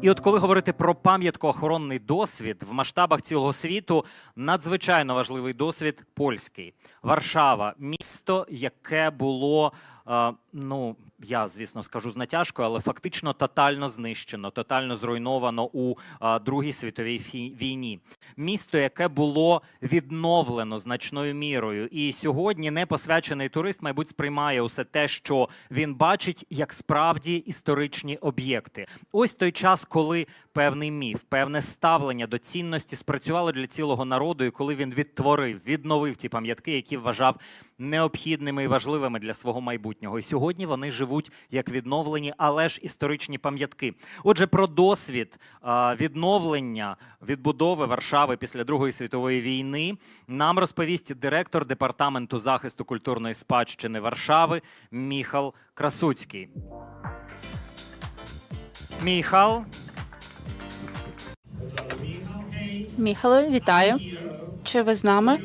І от коли говорити про пам'яткоохоронний досвід в масштабах цілого світу, надзвичайно важливий досвід польський. Варшава місто, яке було. Ну, я звісно скажу з натяжкою, але фактично тотально знищено, тотально зруйновано у е, Другій світовій війні. Місто, яке було відновлено значною мірою, і сьогодні непосвячений турист, мабуть, сприймає усе те, що він бачить, як справді історичні об'єкти. Ось той час, коли певний міф, певне ставлення до цінності спрацювало для цілого народу, і коли він відтворив, відновив ті пам'ятки, які вважав необхідними і важливими для свого майбутнього. І сьогодні вони живуть як відновлені, але ж історичні пам'ятки. Отже, про досвід відновлення відбудови Варшави після Другої світової війни нам розповість директор департаменту захисту культурної спадщини Варшави Міхал Красуцький. Міхал, Міхале, вітаю. Чи ви з нами?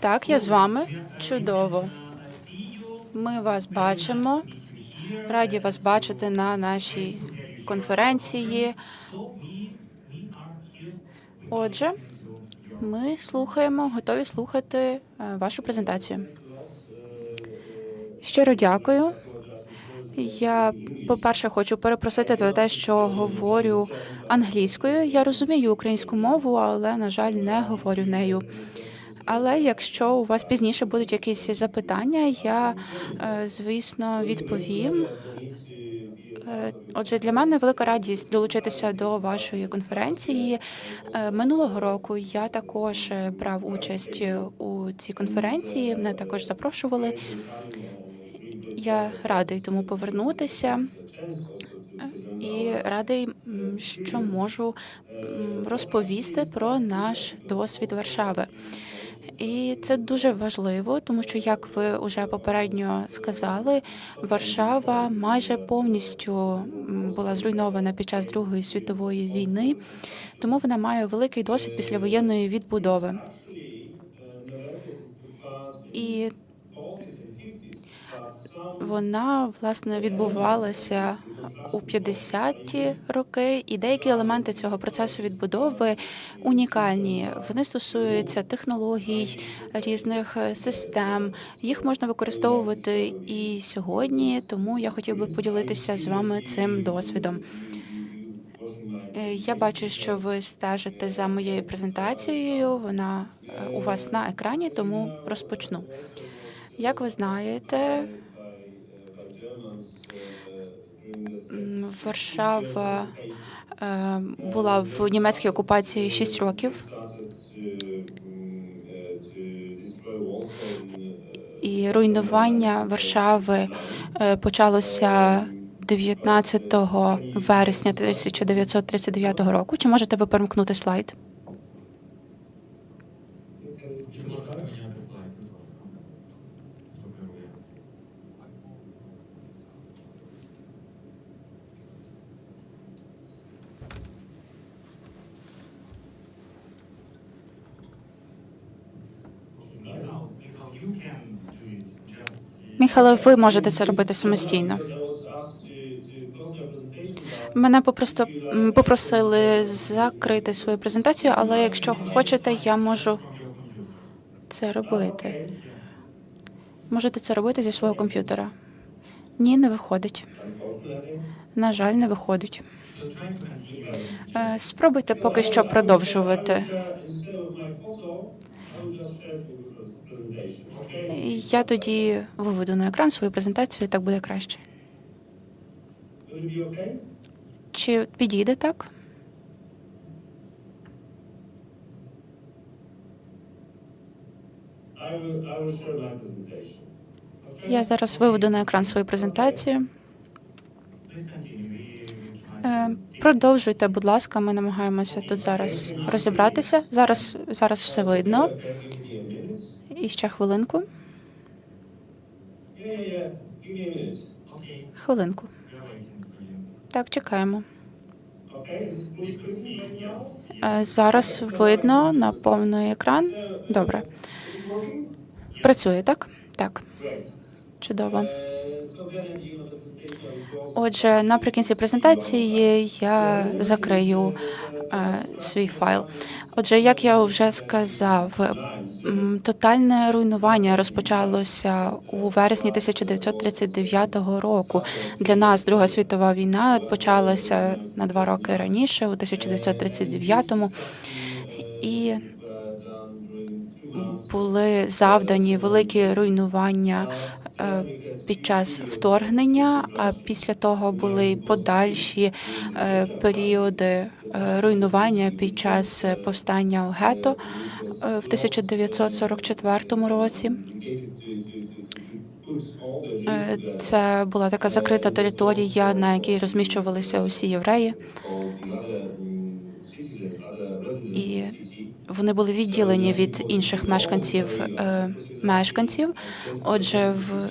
Так, я з вами. Чудово. Ми вас бачимо. Раді вас бачити на нашій конференції. Отже, ми слухаємо, готові слухати е, вашу презентацію. Щиро дякую. Я, по-перше, хочу перепросити за те, що говорю англійською. Я розумію українську мову, але, на жаль, не говорю нею. Але якщо у вас пізніше будуть якісь запитання, я, е, звісно, відповім. Е, Отже, для мене велика радість долучитися до вашої конференції. Е, Минулого року я також брав участь у цій конференції. Мене також запрошували. Я радий тому повернутися і радий, що можу розповісти про наш досвід Варшави. І це дуже важливо, тому що, як ви вже попередньо сказали, Варшава майже повністю була зруйнована під час Другої світової війни, тому вона має великий досвід післявоєнної відбудови. І вона власне відбувалася у 50-ті роки, і деякі елементи цього процесу відбудови унікальні. Вони стосуються технологій, різних е, систем. Їх можна використовувати і сьогодні, тому я хотів би поділитися з вами цим досвідом. Е, Я бачу, що ви стежите за моєю презентацією. Вона е, у вас на екрані, тому розпочну. Як ви знаєте, Варшава е, була в німецькій окупації 6 років, і руйнування Варшави е, почалося 19 вересня 1939 року. Чи можете ви перемкнути слайд? Міхайло, ви можете це робити самостійно. Мене попросту м, попросили закрити свою презентацію, але якщо хочете, я можу це робити. Можете це робити зі свого комп'ютера. Ні, не виходить. На жаль, не виходить. Е, Спробуйте поки що продовжувати. Я тоді виведу на екран свою презентацію, і так буде краще. Чи підійде так? Я зараз виведу на екран свою презентацію. Е, Продовжуйте, будь ласка, ми намагаємося тут зараз розібратися. Зараз, зараз все видно. І ще хвилинку. Хвилинку. Так, чекаємо. Е, Зараз видно на повний екран. Добре. Працює, так? Так. Чудово. Отже, наприкінці презентації я закрию свій файл. Отже, як я вже сказав, тотальне руйнування розпочалося у вересні 1939 року. Для нас Друга світова війна почалася на два роки раніше, у 1939-му. І були завдані великі руйнування е, під час вторгнення, а після того були подальші е, періоди е, руйнування під час е, повстання у гетто е, в 1944 році. Е, Це була така закрита територія, на якій розміщувалися усі євреї, і вони були відділені від інших мешканців е, мешканців. Отже, в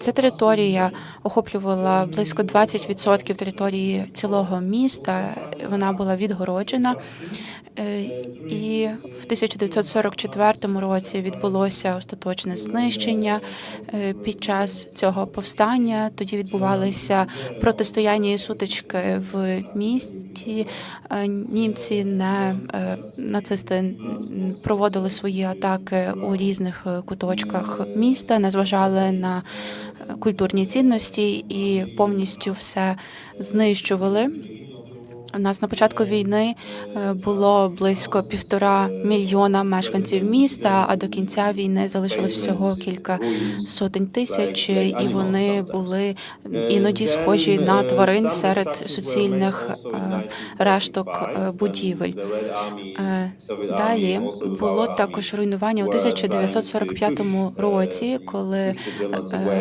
ця територія охоплювала близько 20% території цілого міста. Вона була відгороджена. Е, І в 1944 році відбулося остаточне знищення. Е, Під час цього повстання тоді відбувалися протистояння і сутички в місті. Е, Німці не нацисти проводили свої атаки у різних куточках міста, не зважали на культурні цінності і повністю все знищували. У нас на початку війни е, було близько півтора мільйона мешканців міста, а до кінця війни залишилось всього кілька сотень тисяч, і вони були іноді схожі на тварин серед суцільних е, решток е, будівель. Далі було також руйнування у 1945 році, коли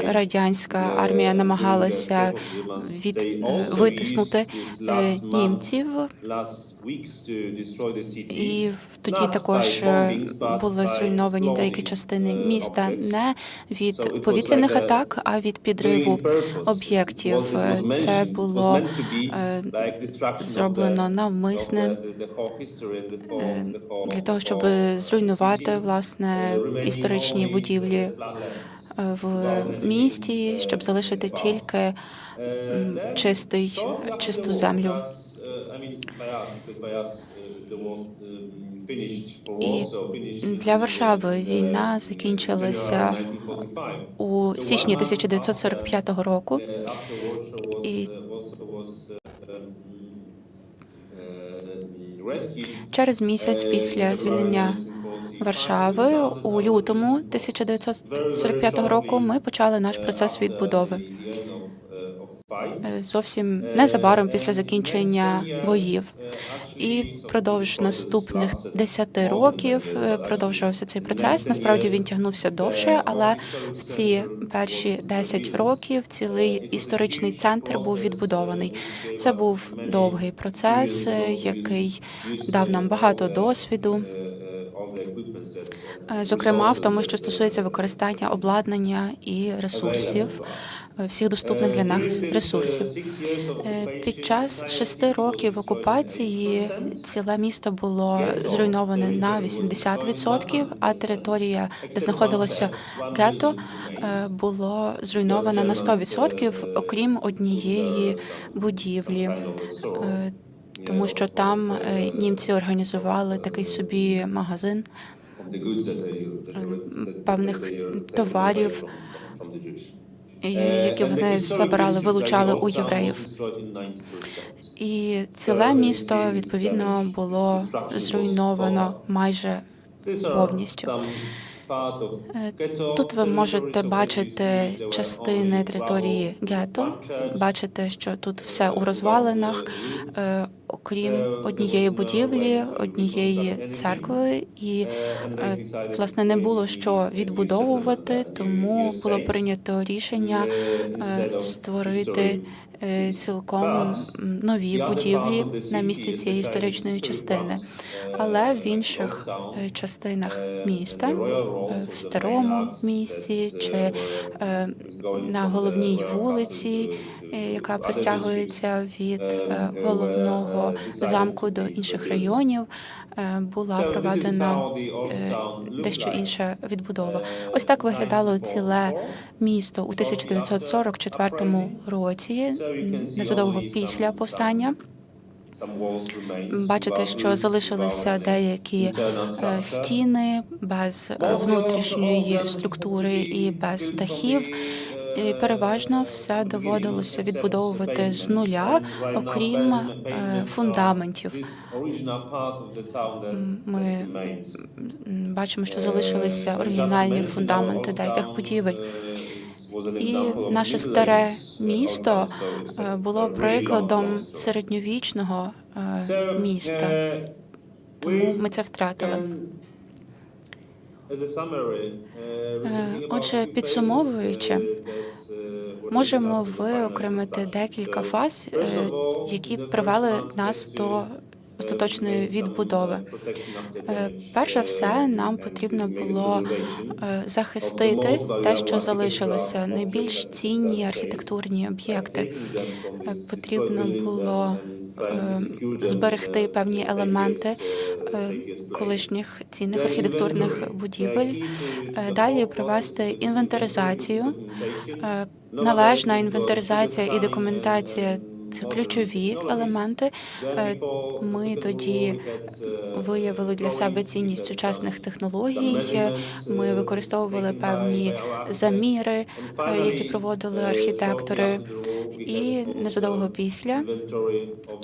радянська армія намагалася від витиснути е, німців. І тоді також е, були зруйновані деякі частини міста не від повітряних атак, а від підриву об'єктів. Це було е, зроблено навмисне е, для того, щоб зруйнувати власне історичні будівлі е, в місті, щоб залишити тільки чистий чисту землю. І для Варшави війна закінчилася у січні 1945 року. І через місяць після звільнення Варшави у лютому 1945 року ми почали наш процес відбудови. Е, Зовсім незабаром після закінчення боїв. І продовж наступних 10 років е, продовжувався цей процес. Насправді він тягнувся довше, але в ці перші 10 років цілий історичний центр був відбудований. Це був довгий процес, е, який дав нам багато досвіду. Е, Зокрема, в тому, що стосується використання обладнання і ресурсів, е, всіх доступних для нас ресурсів. Е, Під час шести років окупації ціле місто було зруйноване на 80%, а територія, де знаходилося гетто, е, було зруйнована на 100%, окрім однієї будівлі. Е, Тому що там е, німці організували такий собі магазин певних товарів, які вони забирали, вилучали у євреїв. І ціле місто відповідно було зруйновано майже повністю. Е, Тут ви можете бачити частини території гетто, бачите, що тут все у розвалинах, е, окрім однієї будівлі, однієї церкви, і е, власне не було що відбудовувати, тому було прийнято рішення е, створити е, цілком нові будівлі на місці цієї історичної частини. Але в інших е, частинах міста, е, в старому місті чи е, на головній вулиці, е, яка простягується від е, головного замку до інших районів. Е, Була проведена е, дещо інша відбудова. Ось так виглядало ціле місто у 1944 році, незадовго після повстання. Бачите, що залишилися деякі е, стіни без е, внутрішньої структури і без дахів. І переважно все доводилося відбудовувати з нуля, окрім е, фундаментів. Ми Бачимо, що залишилися оригінальні фундаменти деяких будівель. І наше старе місто е, було прикладом середньовічного е, міста, тому ми це втратили. Е, Отже, підсумовуючи, Можемо виокремити декілька фаз, е, які привели нас до остаточної відбудови. Е, Перш за все, нам потрібно було е, захистити те, що залишилося, найбільш цінні архітектурні об'єкти. Е, Потрібно було зберегти певні елементи колишніх цінних архітектурних будівель. Далі провести інвентаризацію. Належна інвентаризація і документація це ключові елементи. Е, Ми тоді виявили для себе цінність сучасних технологій. Ми використовували певні заміри, е, які проводили архітектори. І незадовго після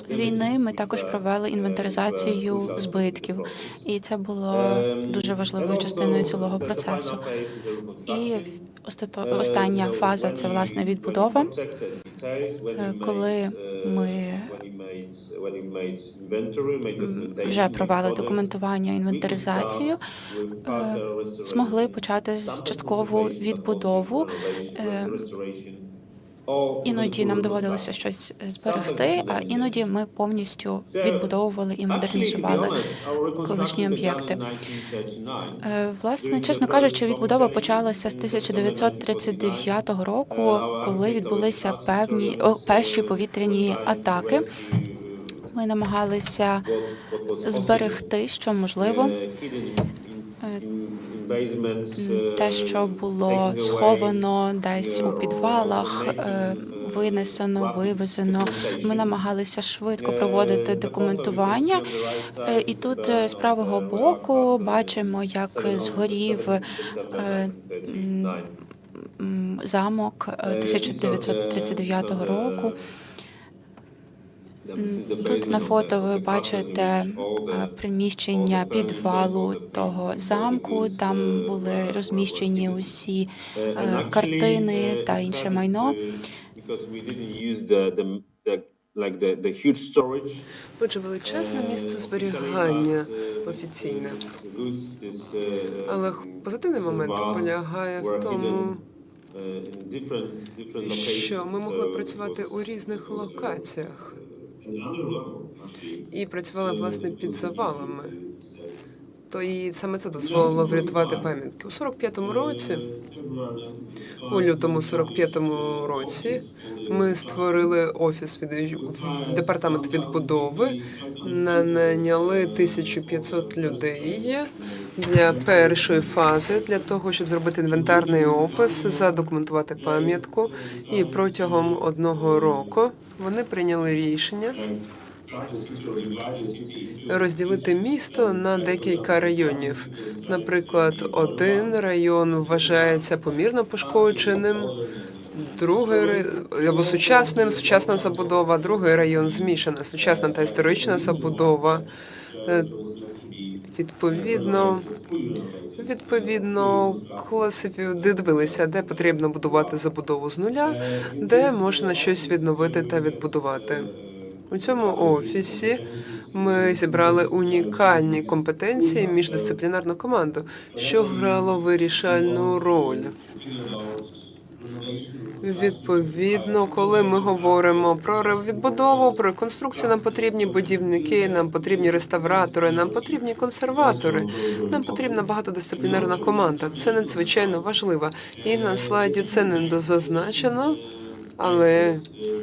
війни ми також провели інвентаризацію збитків, і це було дуже важливою частиною цілого процесу. І остання фаза це власне відбудова. Е, коли ми вже провели документування, інвентаризацію, е, змогли почати часткову відбудову. Іноді нам доводилося щось зберегти, а іноді ми повністю відбудовували і модернізували колишні об'єкти. Е, Власне, чесно кажучи, відбудова почалася з 1939 року, коли відбулися певні перші повітряні атаки. Ми намагалися зберегти, що можливо, е, те, що було сховано десь у підвалах, е, винесено, вивезено. Ми намагалися швидко проводити документування. Е, І тут е, з правого боку бачимо, як згорів е, замок е, 1939 року. Тут на фото ви бачите приміщення підвалу того замку. Там були розміщені усі е, картини та інше майно. Отже, величезне місце зберігання офіційне. Але позитивний момент полягає в тому, що ми могли працювати у різних локаціях і працювали власне під завалами. То і саме це дозволило врятувати пам'ятки у 45-му році. У лютому 45-му році ми створили офіс від департамент відбудови, наняли 1500 людей для першої фази для того, щоб зробити інвентарний опис, задокументувати пам'ятку. І протягом одного року вони прийняли рішення розділити місто на декілька районів. Наприклад, один район вважається помірно пошкодженим, другий або сучасним, сучасна забудова, другий район змішана, сучасна та історична забудова. Відповідно, відповідно, класифі... де дивилися, де потрібно будувати забудову з нуля, де можна щось відновити та відбудувати. У цьому офісі ми зібрали унікальні компетенції міждисциплінарну команду, що грало вирішальну роль. Відповідно, коли ми говоримо про відбудову, про реконструкцію, нам потрібні будівники, нам потрібні реставратори, нам потрібні консерватори, нам потрібна багатодисциплінарна команда. Це надзвичайно важливо. І на слайді це не зазначено, Але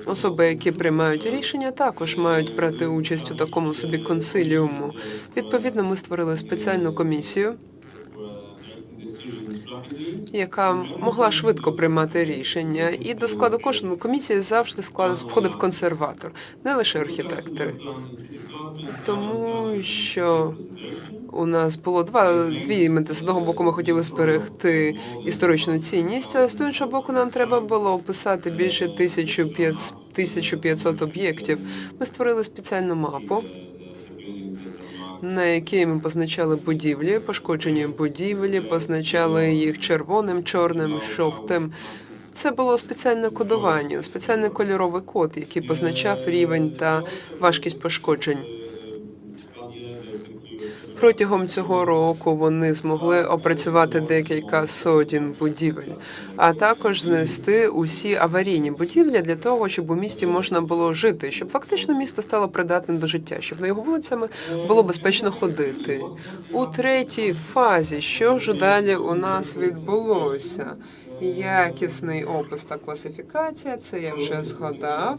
особи, які приймають рішення, також мають брати участь у такому собі консиліуму. Відповідно, ми створили спеціальну комісію, яка могла швидко приймати рішення, і до складу кожної комісії завжди склад входив консерватор, не лише архітектори. Тому що у нас було два дві мети. З одного боку, ми хотіли зберегти історичну цінність, а з іншого боку, нам треба було описати більше 1500 1500 об'єктів. Ми створили спеціальну мапу. На якій ми позначали будівлі, пошкоджені будівлі, позначали їх червоним, чорним, жовтим. Це було спеціальне кодування, спеціальний кольоровий код, який позначав рівень та важкість пошкоджень. Протягом цього року вони змогли опрацювати декілька сотень будівель, а також знести усі аварійні будівлі для того, щоб у місті можна було жити, щоб фактично місто стало придатним до життя, щоб на його вулицями було безпечно ходити. У третій фазі, що ж далі у нас відбулося? Якісний опис та класифікація, це я вже згадав.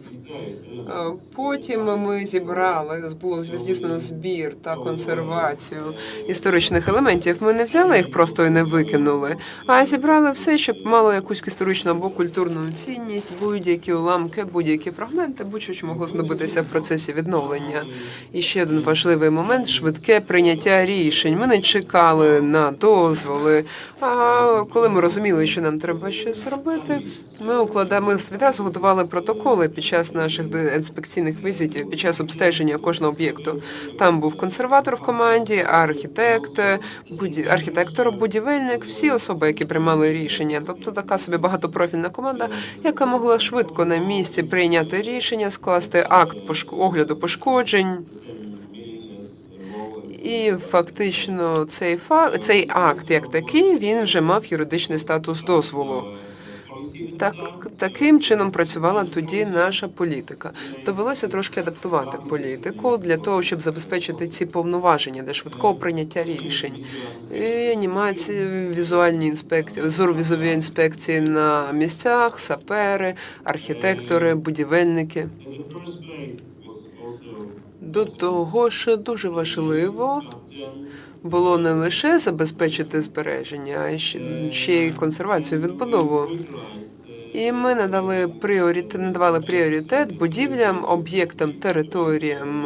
Е, Потім ми зібрали, було здійснено збір та консервацію історичних елементів. Ми не взяли їх просто і не викинули, а зібрали все, щоб мало якусь історичну або культурну цінність, будь-які уламки, будь-які фрагменти, будь-що що могло знадобитися в процесі відновлення. І ще один важливий момент швидке прийняття рішень. Ми не чекали на дозволи. А коли ми розуміли, що нам треба щось зробити, ми укладали, ми відразу готували протоколи під час наших інспекційних візитів, під час обстеження кожного об'єкту. Там був консерватор в команді, архітект, буді... архітектор, будівельник, всі особи, які приймали рішення. Тобто така собі багатопрофільна команда, яка могла швидко на місці прийняти рішення, скласти акт огляду пошкоджень. І фактично цей фа... цей акт, як такий, він вже мав юридичний статус дозволу. Так, таким чином працювала тоді наша політика. Довелося трошки адаптувати політику для того, щоб забезпечити ці повноваження для швидкого прийняття рішень. І анімації, візуальні інспекції, зоровізові інспекції на місцях, сапери, архітектори, будівельники. До того ж, дуже важливо було не лише забезпечити збереження, а ще, й консервацію відбудову. І ми надали пріоритет, надавали пріоритет будівлям, об'єктам, територіям,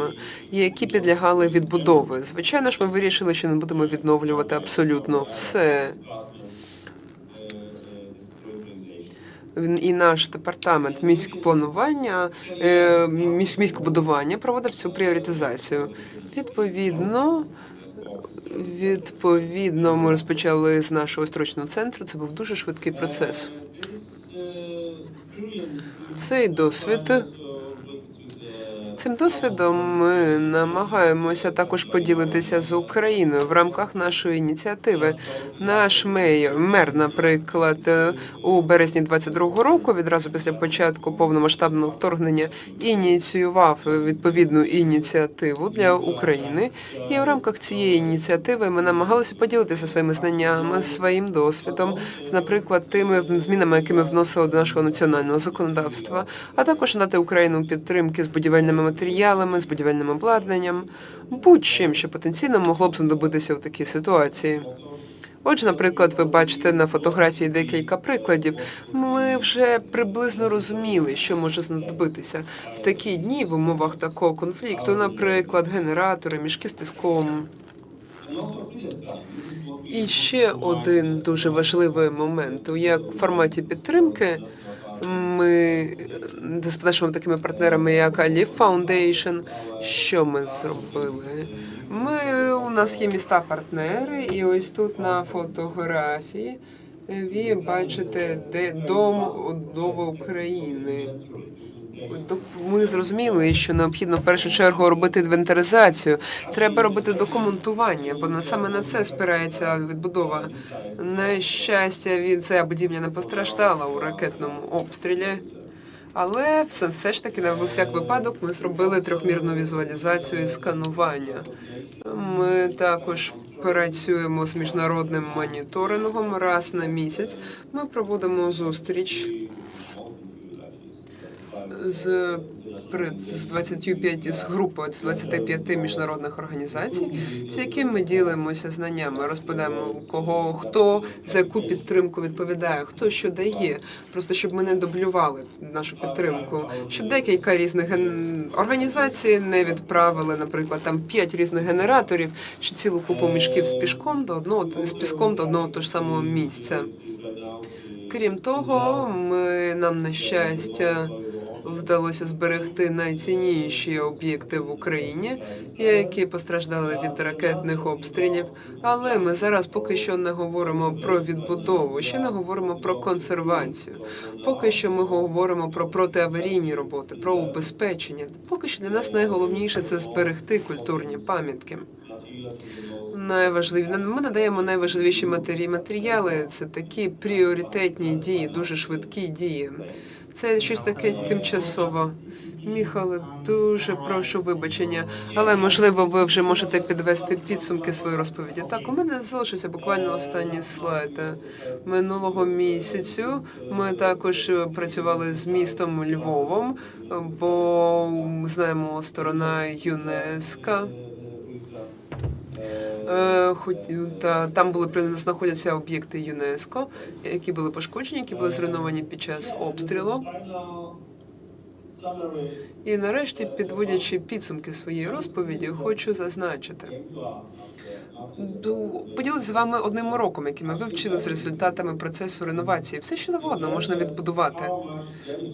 які підлягали відбудови. Звичайно ж, ми вирішили, що не будемо відновлювати абсолютно все. Він- І наш департамент міськпланування, планування міськ- міськобудування проводив цю пріоритизацію. Відповідно, відповідно, ми розпочали з нашого строчного центру. Це був дуже швидкий процес. Цей досвід. Цим досвідом ми намагаємося також поділитися з Україною в рамках нашої ініціативи. Наш мер, наприклад, е, у березні 22-го року, відразу після початку повномасштабного вторгнення, ініціював відповідну ініціативу для України. І в рамках цієї ініціативи ми намагалися поділитися своїми знаннями, своїм досвідом, наприклад, тими змінами, які ми вносили до нашого національного законодавства, а також надати Україну підтримки з будівельними матеріалами, з будівельним обладнанням, будь-чим, що потенційно могло б знадобитися в такій ситуації. Отже, наприклад, ви бачите на фотографії декілька прикладів. Ми вже приблизно розуміли, що може знадобитися в такі дні в умовах такого конфлікту, наприклад, генератори, мішки з піском. І ще один дуже важливий момент. Як в форматі підтримки ми з нашими такими партнерами, як Ali Foundation, що ми зробили? Ми у нас є міста партнери, і ось тут на фотографії ви бачите, де дом Однови України. Ми зрозуміли, що необхідно в першу чергу робити інвентаризацію. Треба робити документування, бо саме на це спирається відбудова. На щастя, від ця будівля не постраждала у ракетному обстрілі. Але все, все ж таки, на всяк випадок, ми зробили трьохмірну візуалізацію і сканування. Ми також працюємо з міжнародним моніторингом раз на місяць. Ми проводимо зустріч з, з 25 з групою з 25 міжнародних організацій, з якими ми ділимося знаннями, розповідаємо кого хто за яку підтримку відповідає, хто що дає. Просто щоб ми не дублювали нашу підтримку, щоб декілька різних ген... організацій не відправили, наприклад, там п'ять різних генераторів чи цілу купу мішків з пішком до одного з піском до одного того ж самого місця. Крім того, ми нам на щастя вдалося зберегти найцінніші об'єкти в Україні, які постраждали від ракетних обстрілів. Але ми зараз поки що не говоримо про відбудову, ще не говоримо про консервацію. Поки що ми говоримо про протиаварійні роботи, про убезпечення. Поки що для нас найголовніше це зберегти культурні пам'ятки. Найважливі ми надаємо найважливіші матері матеріали. Це такі пріоритетні дії, дуже швидкі дії. Це щось таке тимчасово. Міхале, дуже прошу вибачення, але можливо ви вже можете підвести підсумки своєї розповіді. Так, у мене залишився буквально останній слайд. Минулого місяцю ми також е, працювали з містом Львовом, е, бо знаємо сторона ЮНЕСКО. Е, та там були знаходяться об'єкти ЮНЕСКО, які були пошкоджені, які були зруйновані під час обстрілу. І нарешті, підводячи підсумки своєї розповіді, хочу зазначити. Поділитися з вами одним уроком, який ми вивчили з результатами процесу реновації. Все, що завгодно можна відбудувати.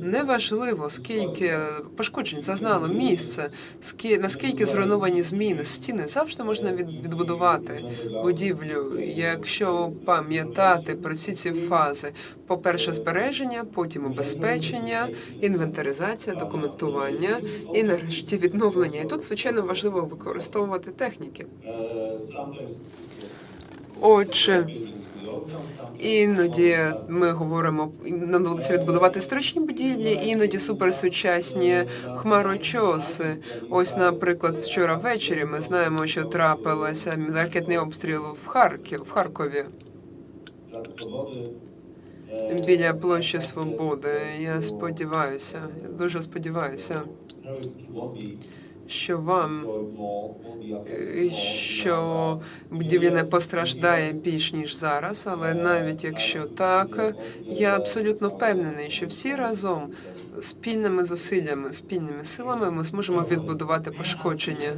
Неважливо, скільки пошкоджень зазнало місце, скі- наскільки зруйновані зміни, стіни завжди можна відбудувати будівлю, якщо пам'ятати про всі ці фази. По-перше, збереження, потім убезпечення, інвентаризація, документування і нарешті відновлення. І тут, звичайно, важливо використовувати техніки. Отже, іноді ми говоримо, нам доводиться відбудувати історичні будівлі, іноді суперсучасні хмарочоси. Ось, наприклад, вчора ввечері ми знаємо, що трапилося ракетний обстріл в Харків, в Харкові. Біля площі Свободи. Я сподіваюся, я дуже сподіваюся, що вам е, що будівля не постраждає більш ніж зараз, але навіть якщо так, я абсолютно впевнений, що всі разом спільними зусиллями, спільними силами ми зможемо відбудувати пошкодження.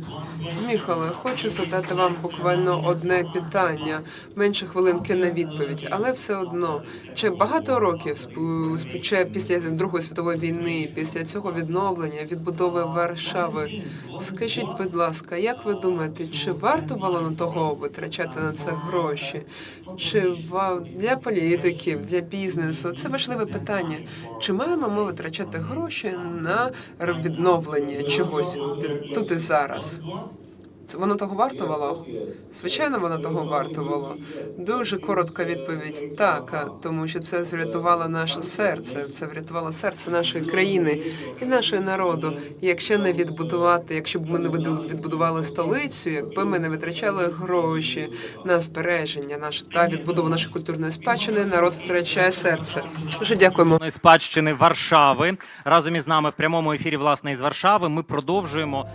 Міхале, хочу задати вам буквально одне питання, менше хвилинки на відповідь, але все одно чи багато років спу- після Другої світової війни, після цього відновлення, відбудови Варшави. Скажіть, будь ласка, як ви думаєте, чи варто було на того витрачати на це гроші? Чи для політиків, для бізнесу? Це важливе питання. Чи маємо ми витрачати гроші на відновлення чогось тут і зараз? Воно того вартувало? Звичайно, воно того вартувало. Дуже коротка відповідь так, тому що це врятувало наше серце. Це врятувало серце нашої країни і нашого народу. Якщо не відбудувати, якщо б ми не відбудували столицю, якби ми не витрачали гроші на збереження наш та відбудову нашої культурної спадщини, народ втрачає серце. Дуже дякуємо. спадщини Варшави. Разом із нами в прямому ефірі, власне, із Варшави. Ми продовжуємо